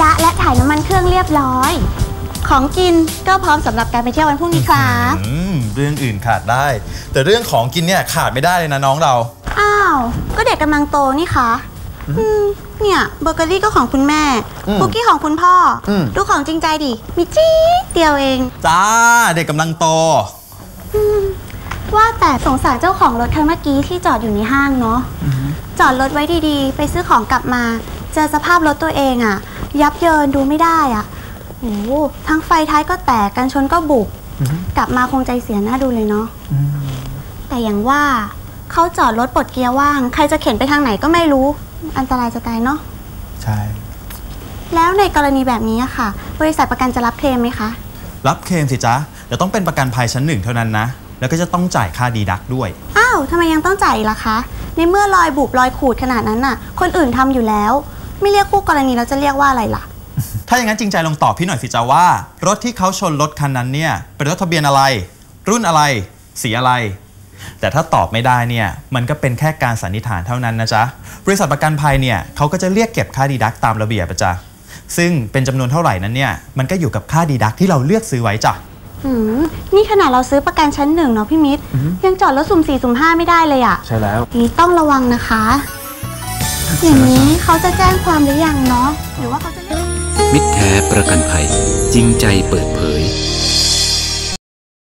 ยะและถ่ายน้ำมันเครื่องเรียบร้อย ของกินก็พร้อมสำหรับการไปเที่ยววันพรุ่งนี้ครับ อืมเรื่องอื่นขาดได้ แต่เรื่องของกินเนี่ยขาดไม่ได้เลยนะน้องเรา อ้าว ก็เด็กกำลังโตนี่คะอืมเนี่ยเบเกอรี่ก็ของคุณแม่อืมคุกกี้ของคุณพ่ออม ดูของจริงใจดิ มีจี๊ดเดียวเอง จ้าเด็กกำลังโต ว่าแต่สงสารเจ้าของรถคันเมื่อกี้ที่จอดอยู่ในห้างเนาะจอดรถไว้ดีๆ ไปซื้อของกลับมา เจอสภาพรถตัวเองอะ ยับเยินดูไม่ได้อะโอ้โหทั้งไฟท้ายก็แตกกันชนก็บุบกลับมาคงใจเสียหน้าดูเลยเนาะแต่อย่างว่าเขาจอดรถปลดเกียร์ว่าง ใครจะเข็นไปทางไหนก็ไม่รู้ อันตรายจะตายเนาะใช่ แล้วในกรณีแบบนี้อะค่ะ บริษัทประกันจะรับเคลมไหมคะ รับเคลมสิจ๊ะแต่ต้องเป็นประกันภัยชั้นหนึ่งเท่านั้นนะแล้วก็จะต้องจ่ายค่าดีดักด้วยอ้าวทำไมยังต้องจ่ายอีกล่ะคะในเมื่อรอยบุบรอยขูดขนาดนั้นน่ะ คนอื่นทำอยู่แล้ว ไม่เรียกคู่กรณีเราจะเรียกว่าอะไรล่ะ ถ้าอย่างนั้นจริงใจลองตอบพี่หน่อยสิจ๊ะว่า รถที่เขาชนรถคันนั้นเนี่ยเป็นรถทะเบียนอะไร รุ่นอะไรสีอะไร แต่ถ้าตอบไม่ได้เนี่ยมันก็เป็นแค่การสันนิษฐานเท่านั้นนะจ๊ะบริษัทประกันภัยเนี่ยเขาก็จะเรียกเก็บค่าดีดักตามระเบียบอะจ๊ะซึ่งเป็นจำนวนเท่าไหร่นั้นเนี่ยมันก็อยู่กับค่าดีดักที่เราเลือกซื้อไว้จ้ะหืมนี่ขนาดเราซื้อประกันชั้นหนึ่งเนาะพี่มิตร ยังจอดรถสุ่มสี่สุ่มห้าไม่ได้เลยอะใช่แล้วนี่ต้องระวังนะคะ อย่างนี้เขาจะแจ้งความหรือยังเนาะหรือว่าเขาจะมิตรแท้ประกันภัยจริงใจเปิดเผย